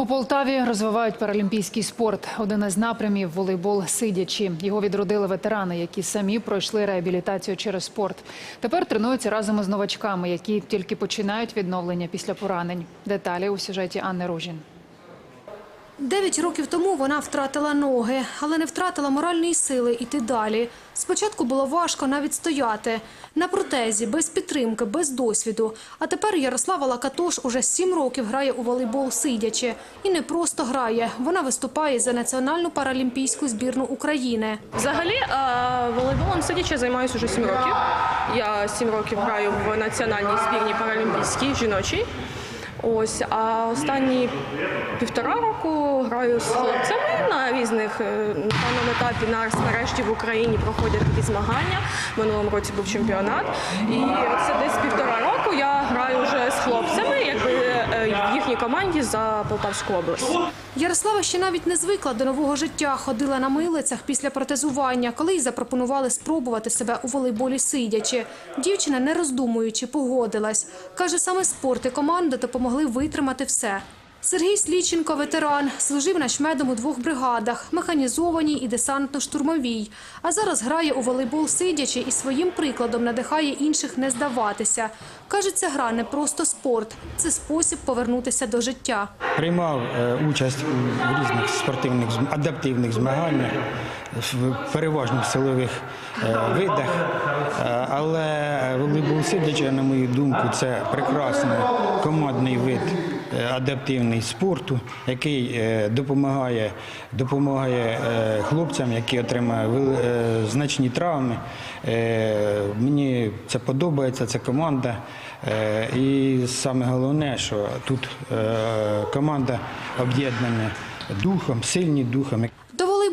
У Полтаві розвивають паралімпійський спорт. Один із напрямів волейбол сидячі. Його відродили ветерани, які самі пройшли реабілітацію через спорт. Тепер тренуються разом із новачками, які тільки починають відновлення після поранень. Деталі у сюжеті Анни Ружін. Дев'ять років тому вона втратила ноги, але не втратила моральної сили йти далі. Спочатку було важко навіть стояти. На протезі, без підтримки, без досвіду. А тепер Ярослава Лакатош уже сім років грає у волейбол сидячи. І не просто грає. Вона виступає за національну паралімпійську збірну України. Взагалі, волейболом сидячи займаюся вже 7 років. Я 7 років граю в національній збірній паралімпійській жіночій. Ось, а останні півтора року граю з хлопцями на різних е, на певному етапі. Нас нарешті в Україні проходять такі змагання. В минулому році був чемпіонат. І це десь півтора року я граю вже з хлопцями, в їхній команді за Полтавську область. Ярослава ще навіть не звикла до нового життя. Ходила на милицях після протезування, коли їй запропонували спробувати себе у волейболі сидячи. Дівчина, не роздумуючи, погодилась. Каже, саме спорт і команда допомогли витримати все. Сергій Сліченко, ветеран, служив начмедом у двох бригадах – механізованій і десантно-штурмовій. А зараз грає у волейбол сидячи і своїм прикладом надихає інших не здаватися. Каже, ця гра не просто спорт, це спосіб повернутися до життя. Приймав е, участь у різних спортивних адаптивних змаганнях, в переважно в силових е, видах. Е, Але волейбол сидячи, на мою думку, це прекрасний командний вид адаптивний спорту, який е, допомагає, допомагає е, хлопцям, які отримали е, значні травми. Е, Мені це подобається, це команда. Е, І саме головне, що тут е, команда об'єднана духом, сильні духом.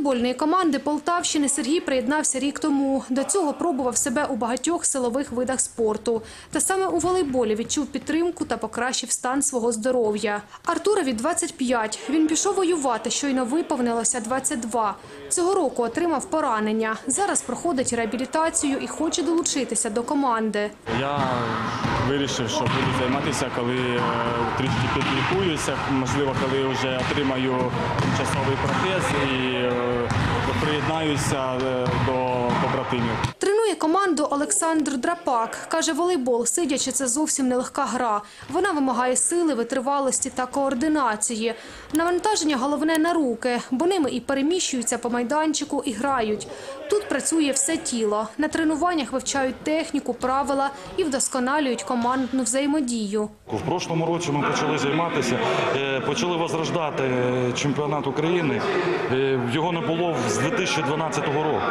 До команди Полтавщини Сергій приєднався рік тому. До цього пробував себе у багатьох силових видах спорту. Та саме у волейболі відчув підтримку та покращив стан свого здоров'я. Артурові 25. Він пішов воювати, щойно виповнилося 22. Цього року отримав поранення. Зараз проходить реабілітацію і хоче долучитися до команди. Я вирішив, що буду займатися, коли е, трішки підлікуюся, можливо, коли вже отримаю тимчасовий протез і е, приєднаюся е, до побратимів. Тренує команду Олександр Драпак. Каже, волейбол, сидячи, це зовсім нелегка гра. Вона вимагає сили, витривалості та координації. Навантаження головне на руки, бо ними і переміщуються по майданчику і грають. Тут працює все тіло. На тренуваннях вивчають техніку, правила і вдосконалюють командну взаємодію. В прошлому році ми почали займатися, е, почали возрождати е, чемпіонат України. Е, Його не було з 2012 року.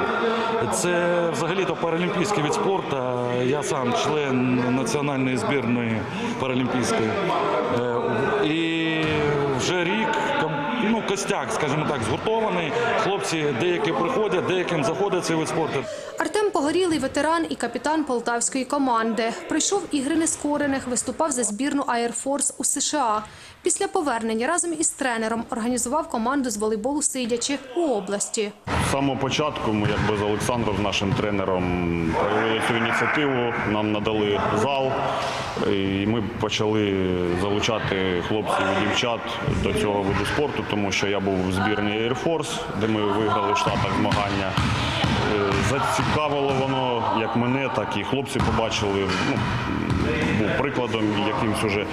Це взагалі-то паралімпійський від спорту. Я сам член національної збірної паралімпійської. Костяк, скажімо так, згуртований. Хлопці деякі приходять, деяким заходить цей вид спорту. Артем Погорілий ветеран і капітан полтавської команди. Прийшов ігри нескорених, виступав за збірну Force у США. Після повернення разом із тренером організував команду з волейболу сидячи у області. З самого початку ми якби з Олександром, нашим тренером, проявили цю ініціативу. Нам надали зал, і ми почали залучати хлопців і дівчат до цього виду спорту, тому що я був в збірні Air Force, де ми виграли в Штатах змагання. Е, Зацікавило воно як мене, так і хлопці побачили. Ну, був прикладом якимсь уже,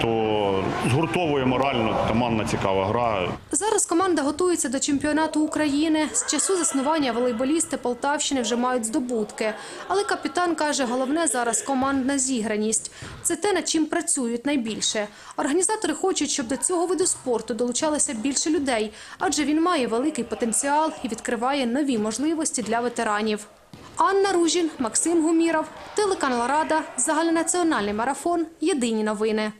то згуртовує морально командна цікава гра. Зараз команда готується до чемпіонату України. З часу заснування волейболісти Полтавщини вже мають здобутки. Але капітан каже, головне зараз командна зіграність. Це те, над чим працюють найбільше. Організатори хочуть, щоб до цього виду спорту долучалося більше людей, адже він має великий потенціал і відкриває нові можливості для ветеранів. Анна Ружін, Максим Гуміров, телеканал Рада, загальнонаціональний марафон. Єдині новини.